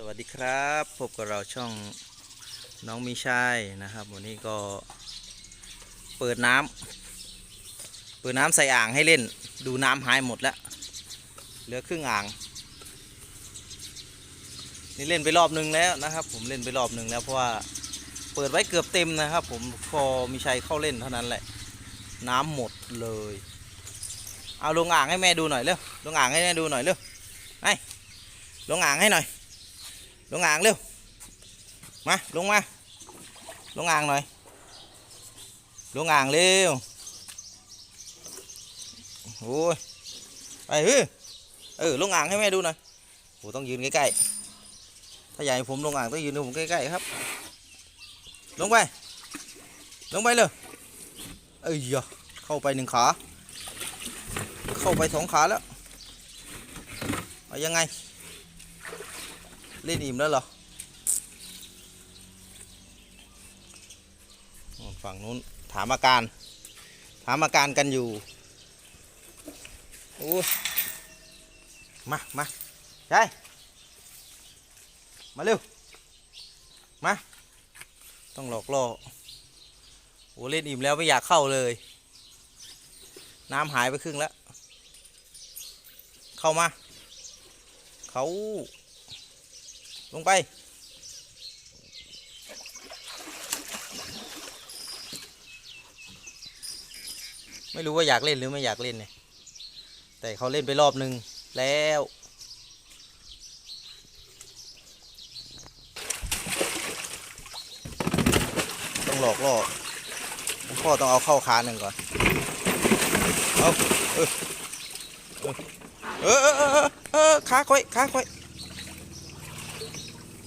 สวัสดีครับพบกับเราช่องน้องมีชัยนะครับ วันนี้ก็เปิดน้ำเปิดน้ำใส่อ่างให้เล่น ดูน้ำหายหมดแล้วเหลือครึ่งอ่าง นี่เล่นไปรอบนึงแล้วนะครับ ผมเล่นไปรอบนึงแล้วเพราะว่าเปิดไว้เกือบเต็มนะครับ ผมพอมีชัยเข้าเล่นเท่านั้นแหละ น้ำหมดเลย เอาลงอ่างให้แม่ดูหน่อยเร็วลงอ่างให้แม่ดูหน่อยเร็วไอ้ลงอ่างให้หน่อย ลงอ่างเร็ว มา ลงมา ลงอ่างหน่อย ลงอ่างเร็ว โอ้ย ไปเฮ้ยเออ ลงอ่างให้แม่ดูหน่อยโอ้ต้องยืนใกล้ๆ ถ้าอยากให้ผมลงอ่างต้องยืนดูผมใกล้ๆครับ ลงไป ลงไปเลยเอ้ยยะเข้าไปหนึ่งขา เข้าไปสองขาแล้ว เอายังไง เล่นอิ่มแล้วเหรอฝั่งนู้นถามอาการ ถามอาการกันอยู่โอ้มามาใช่มาเร็ว มา ต้องหลอกล่อโอ้เล่นอิ่มแล้วไม่อยากเข้าเลย น้ำหายไปครึ่งแล้ว เข้ามา เขา ลงไป ไม่รู้ว่าอยากเล่นหรือไม่อยากเล่นเนี่ย แต่เขาเล่นไปรอบหนึ่งแล้วต้องหลอกล่อพ่อต้องเอาเข้าขาหนึ่งก่อน เอาเออเออเออเออเออเออขาค่อยขาค่อย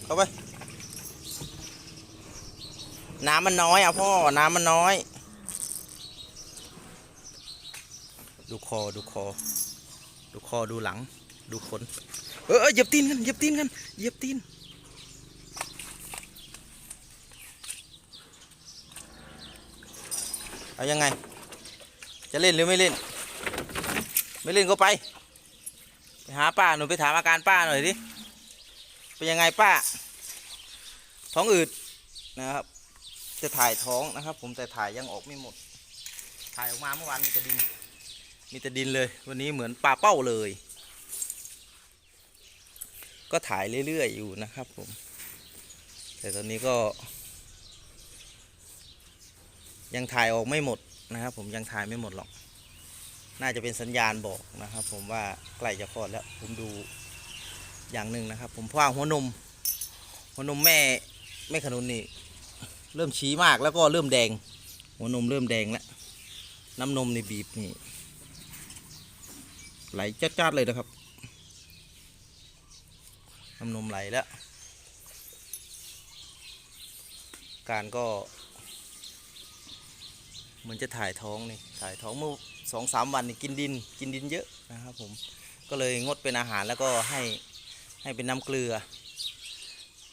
เข้าไป น้ำมันน้อยอะพ่อ น้ำมันน้อย ดูคอ ดูคอ ดูคอ ดูหลัง ดูขนเออเออเหยียบตีนกันเหยียบตีนกันเหยียบตีนเอายังไง จะเล่นหรือไม่เล่น ไม่เล่นก็ไป ไปหาป้าหนูไปถามอาการป้าหน่อยดิ เป็นยังไงป้า ท้องอืดนะครับ จะถ่ายท้องนะครับ ผมแต่ถ่ายยังออกไม่หมด ถ่ายออกมาเมื่อวานมีแต่ดิน มีแต่ดินเลย วันนี้เหมือนปลาเป้าเลย ก็ถ่ายเรื่อยๆอยู่นะครับผม แต่ตอนนี้ก็ ยังถ่ายออกไม่หมดนะครับ ผมยังถ่ายไม่หมดหรอก น่าจะเป็นสัญญาณบอกนะครับ ผมว่าใกล้จะคลอดแล้ว ผมดูอย่างหนึ่งนะครับ ผมเพราะว่าหัวนม หัวนมแม่ แม่ขนุนนี่ เริ่มชี้มากแล้วก็เริ่มแดง หัวนมเริ่มแดงแล้วน้ำนมในบีบนี่ไหลจัดๆเลยนะครับ น้ำนมไหลแล้ว การก็เหมือนจะถ่ายท้องนี่ถ่ายท้องเมื่อสองสามวันนี่กินดินกินดินเยอะนะครับผมก็เลยงดเป็นอาหารแล้วก็ให้ให้เป็นน้ำเกลือ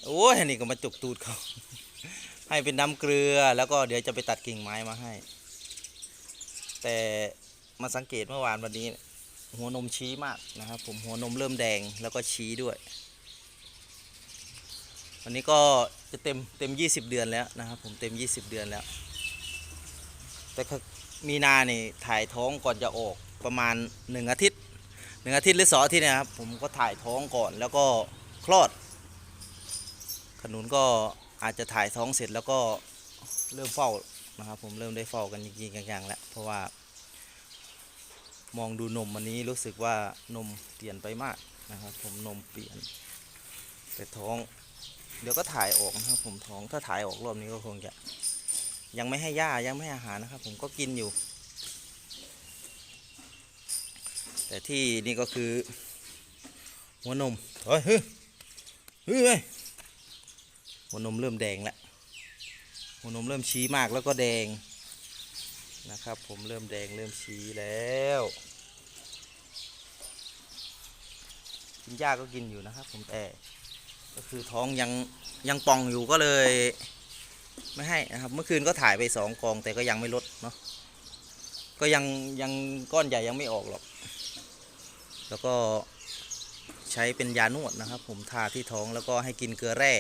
โอ้ยนี่ก็มาจุกตูดเขา ให้เป็นน้ำเกลือแล้วก็เดี๋ยวจะไปตัดกิ่งไม้มาให้ แต่มาสังเกตเมื่อวานวันนี้ หัวนมชี้มากนะครับ ผมหัวนมเริ่มแดงแล้วก็ชี้ด้วยวันนี้ก็จะเต็มเต็ม 20 เดือนแล้วนะครับผมเต็ม 20 เดือนแล้ว แต่มีนาเนี่ยถ่ายท้องก่อนจะออกประมาณ 1 อาทิตย์หนึ่งอาทิตย์หรือสองอาทิตย์นะครับผมก็ถ่ายท้องก่อนแล้วก็คลอด นุนก็อาจจะถ่ายท้องเสร็จแล้วก็เริ่มเฝ้านะครับผมเริ่มได้เฝ้ากันจริงๆอย่างๆแล้วเพราะว่า มองดูนมวันนี้รู้สึกว่านมเปลี่ยนไปมากนะครับ ผมนมเปลี่ยน แต่ท้อง เดี๋ยวก็ถ่ายออกนะครับ ผมท้องถ้าถ่ายออกรอบนี้ก็คงจะ ยังไม่ให้ย่ายังไม่ให้อาหารนะครับ ผมก็กินอยู่ แต่ที่นี่ก็คือ หัวนมเฮ้ยเฮ้ยเฮ้ย หัวนมเริ่มแดงแล้วหัวนมเริ่มชี้มากแล้วก็แดงนะครับ ผมเริ่มแดงเริ่มชี้แล้วกินหญ้าก็กินอยู่นะครับ ผมแต่ก็คือท้องยังยังป่องอยู่ก็เลย ไม่ให้นะครับ เมื่อคืนก็ถ่ายไปสองกองแต่ก็ยังไม่ลดเนาะก็ยังยังก้อนใหญ่ยังไม่ออกหรอก แล้วก็ใช้เป็นยานวดนะครับ ผมทาที่ท้องแล้วก็ให้กินเกลือแร่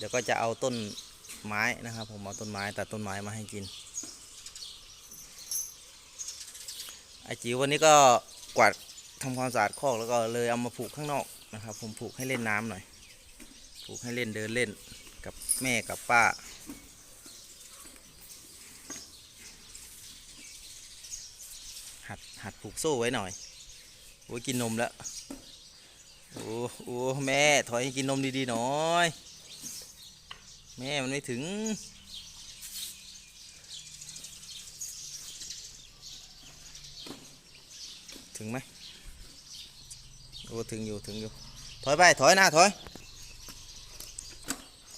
เดี๋ยวก็จะเอาต้นไม้นะครับ ผมเอาต้นไม้ตัดต้นไม้มาให้กินไอจิ๋ววันนี้ก็กวาดทำความสะอาดคอกแล้วก็เลยเอามาผูกข้างนอกนะครับ ผมผูกให้เล่นน้ำหน่อย ผูกให้เล่นเดินเล่นกับแม่กับป้าหัดหัดผูกโซ่ไว้หน่อยโอ้ยกินนมแล้วโอ้โอ้แม่ถอยให้กินนมดีๆหน่อย แม่มันไม่ถึง ถึงไหมโอ้ถึงอยู่ถึงอยู่ ถอยไป ถอยหน้าถอย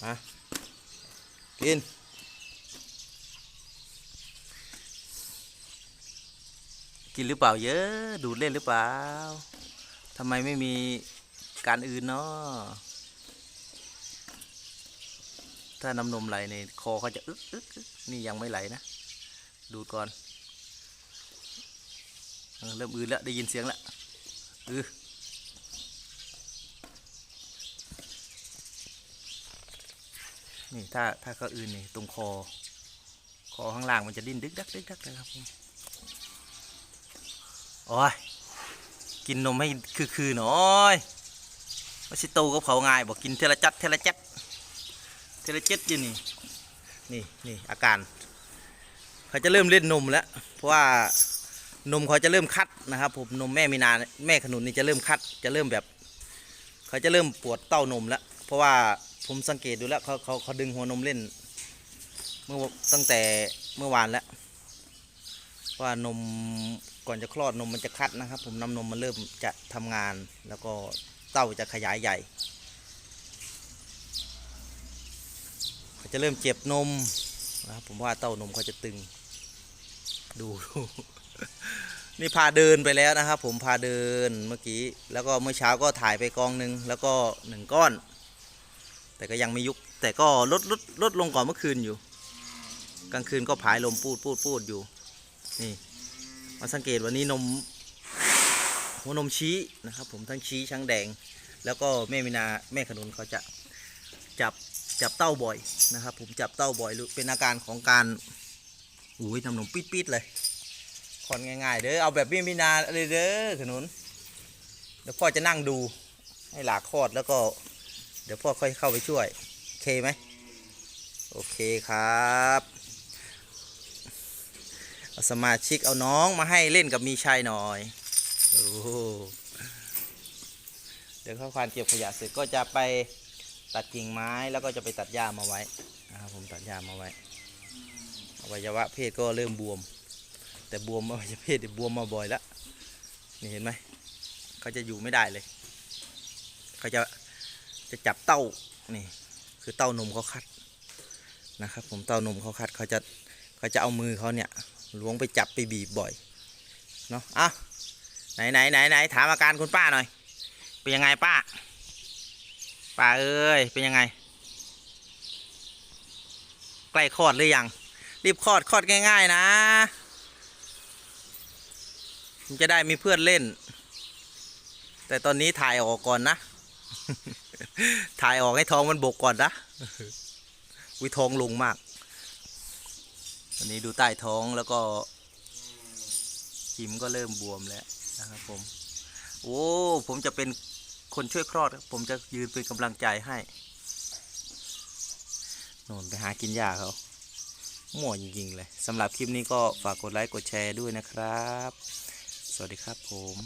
มากินกินหรือเปล่าเยอะ ดูดเล่นหรือเปล่าทำไมไม่มีการอื่นเนาะ ถ้าน้ำนมไหลในคอเขาจะอึกอึกอึกนี่ยังไม่ไหลนะ ดูก่อนเริ่มอื่นแล้วได้ยินเสียงแล้วอือนี่ถ้าถ้าเขาอื่นนี่ตรงคอ คอข้างล่างมันจะดิ้นดึกดักดึกดักนะครับโอ้ยกินนมให้คือคือหน่อยว่าสิโตกับเขาง่ายบอกกินเทละจัดเทละจัด เทลเจ็ดอยู่นี่นี่นี่อาการ เขาจะเริ่มเล่นนมแล้ว เพราะว่านมเขาจะเริ่มคัดนะครับผมนมแม่มีนาแม่ขนุนนี่จะเริ่มคัด จะเริ่มแบบ เขาจะเริ่มปวดเต้านมแล้ว เพราะว่าผมสังเกตดูแล้วเขาเขาเขาดึงหัวนมเล่น เมื่อตั้งแต่เมื่อวานแล้วว่านมก่อนจะคลอดนมมันจะคัดนะครับ ผมน้ำนมมันเริ่มจะทำงาน แล้วก็เต้าจะขยายใหญ่เขา จะเริ่มเจ็บนมนะครับผมว่าเต้านมเขาจะตึง ดู นี่พาเดินไปแล้วนะครับ ผมพาเดินเมื่อกี้ แล้วก็เมื่อเช้าก็ถ่ายไปกองหนึ่งแล้วก็หนึ่งก้อน แต่ก็ยังไม่ยุบแต่ก็ลดลดลดลงกว่าเมื่อคืนอยู่ กลางคืนก็ผายลมปูดปูดปูดอยู่ นี่มาสังเกตวันนี้นมหัวนมชี้นะครับ ผมทั้งชี้ช้างแดง แล้วก็แม่มินาแม่ขนุนเขาจะจับ จับเต้าบ่อยนะครับ ผมจับเต้าบ่อยเป็นอาการของการอุ้ยทำนมปิดๆเลยคอนง่ายๆเด้อเอาแบบแม่มินาเลยเด้อขนุนเดี๋ยวพ่อจะนั่งดูให้หลาคลอดแล้วก็ เดี๋ยวพ่อค่อยเข้าไปช่วยโอเคไหมโอเคครับเอาสมาชิกเอาน้องมาให้เล่นกับมีชัยหน่อยโอ้เดี๋ยวเข้าควานเก็บขยะเสร็จก็จะไป ตัดกิ่งไม้แล้วก็จะไปตัดหญ้ามาไว้นะครับผมตัดหญ้ามาไว้อวัยวะเพศก็เริ่มบวม แต่บวมอวัยวะเพศเนี่ยบวมมาบ่อยแล้วนี่เห็นไหมเขาจะอยู่ไม่ได้เลยเขาจะจะจับเต้านี่คือเต้านมเขาคัดนะครับผมเต้านมเขาคัดเขาจะเขาจะเอามือเขาเนี่ยล้วงไปจับไปบีบบ่อยเนาะอะไหนไหนไหนไหนถามอาการคุณป้าหน่อยเป็นยังไงป้า ป้าเอ้ย เป็นยังไง ใกล้คลอดหรือยัง รีบคลอดคลอดง่าย ๆ นะมันจะได้มีเพื่อนเล่น แต่ตอนนี้ถ่ายออกก่อนนะ ถ่ายออกให้ท้องมันบกก่อนนะวิท้องลงมาก วันนี้ดูใต้ท้องแล้วก็หิมก็เริ่มบวมแล้วนะครับผม โอ้ ผมจะเป็น คนช่วยคลอดผมจะยืนเป็นกำลังใจให้นนไปหากินยาเขามั่วจริงๆเลยสำหรับคลิปนี้ก็ฝากกดไลค์กดแชร์ด้วยนะครับ สวัสดีครับผม